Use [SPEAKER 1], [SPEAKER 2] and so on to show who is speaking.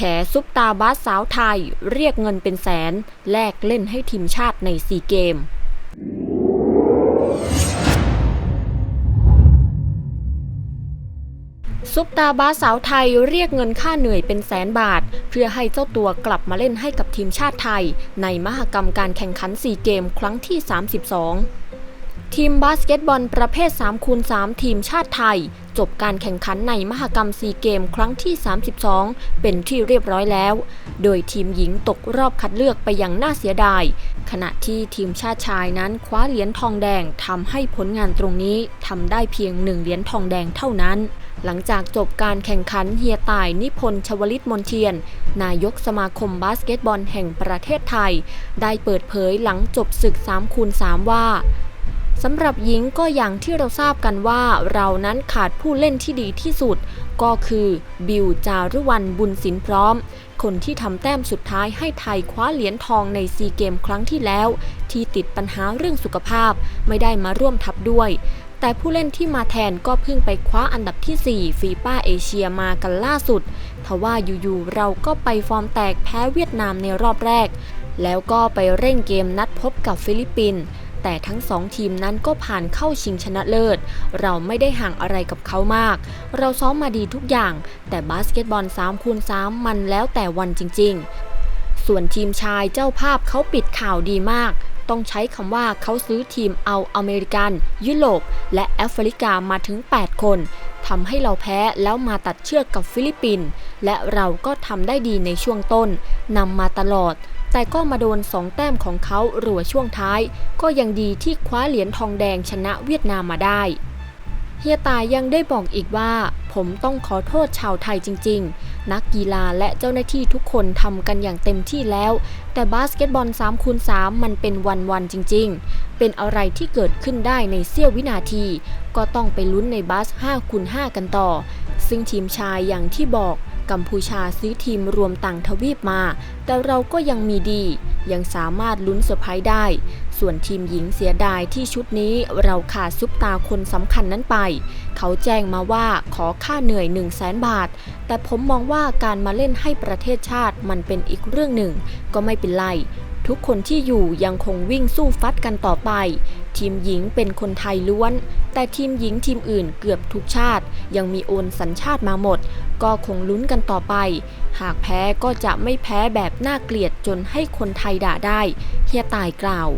[SPEAKER 1] ฉซุปตาบาสสาวไทย เรียกเงินเป็นแสน แลกเล่นให้ทีมชาติในซีเกม ซุปตาบาสสาวไทยเรียกเงินค่าเหนื่อยเป็นแสนบาท เพื่อให้เจ้าตัวกลับมาเล่นให้กับทีมชาติไทย ในมหกรรมการแข่งขันซีเกมครั้งที่ 32ทีมบาสเกตบอลประเภท3คูณ3ทีมชาติไทย จบการแข่งขันในมหกรรมซีเกมครั้งที่ 32 เป็นที่เรียบร้อยแล้ว โดยทีมหญิงตกรอบคัดเลือกไปอย่างน่าเสียดาย ขณะที่ทีมชาติชายนั้นคว้าเหรียญทองแดงทำให้ผลงานตรงนี้ทำได้เพียงหนึ่งเหรียญทองแดงเท่านั้นหลังจากจบการแข่งขันเฮียต่ายนิพนธ์ชวลิตมนเทียน นายกสมาคมบาสเกตบอลแห่งประเทศไทย ได้เปิดเผยหลังจบศึก3คูณ3ว่า สำหรับหญิงก็อย่างที่เราทราบกันว่าเรานั้นขาดผู้เล่นที่ดีที่สุด ก็คือบิวจารุวรรณบุญสินพร้อม คนที่ทำแต้มสุดท้ายให้ไทยคว้าเหรียญทองในซีเกมครั้งที่แล้ว ที่ติดปัญหาเรื่องสุขภาพไม่ได้มาร่วมทัพด้วย แต่ผู้เล่นที่มาแทนก็เพิ่งไปคว้าอันดับที่ 4 ฟีป้าเอเชียมากันล่าสุดทว่าอยู่ๆเราก็ไปฟอร์มแตกแพ้เวียดนามในรอบแรก แล้วก็ไปเร่งเกมนัดพบกับฟิลิปปินส์ แต่ทั้งสองทีมนั้นก็ผ่านเข้าชิงชนะเลิศ เราไม่ได้ห่างอะไรกับเขามาก เราซ้อมมาดีทุกอย่าง แต่บาสเกตบอล3คูณ3มันแล้วแต่วันจริง ๆ ส่วนทีมชายเจ้าภาพเขาปิดข่าวดีมาก ต้องใช้คำว่าเขาซื้อทีมเอาอเมริกัน ยุโรป และแอฟริกามาถึง 8 คนทำให้เราแพ้แล้วมาตัดเชือกกับฟิลิปปินส์และเราก็ทำได้ดีในช่วงต้นนำมาตลอด แต่ก็มาโดน 2 แต้มของเขารัวช่วงท้าย ก็ยังดีที่คว้าเหรียญทองแดงชนะเวียดนามมาได้ เฮียตายยังได้บอกอีกว่า ผมต้องขอโทษชาวไทยจริง ๆ นักกีฬาและเจ้าหน้าที่ทุกคนทำกันอย่างเต็มที่แล้ว แต่บาสเกตบอล3คูณ3มันเป็นวันๆจริง ๆ เป็นอะไรที่เกิดขึ้นได้ในเสี้ยววินาที ก็ต้องไปลุ้นในบาส5คูณ5กันต่อ ซึ่งทีมชายอย่างที่บอก กัมพูชาซื้อทีมรวมต่างทวีปมา แต่เราก็ยังมีดี ยังสามารถลุ้นเซอร์ไพรส์ได้ ส่วนทีมหญิงเสียดายที่ชุดนี้เราขาดซุปตาคนสำคัญนั้นไป เขาแจ้งมาว่าขอค่าเหนื่อย 1 0 0 0 0แสนบาท แต่ผมมองว่าการมาเล่นให้ประเทศชาติมันเป็นอีกเรื่องหนึ่ง ก็ไม่เป็นไร ทุกคนที่อยู่ยังคงวิ่งสู้ฟัดกันต่อไปทีมหญิงเป็นคนไทยล้วน แต่ทีมหญิงทีมอื่นเกือบทุกชาติ ยังมีโอนสัญชาติมาหมด ก็คงลุ้นกันต่อไป หากแพ้ก็จะไม่แพ้แบบน่าเกลียดจนให้คนไทยด่าได้ เฮียตายกล่าว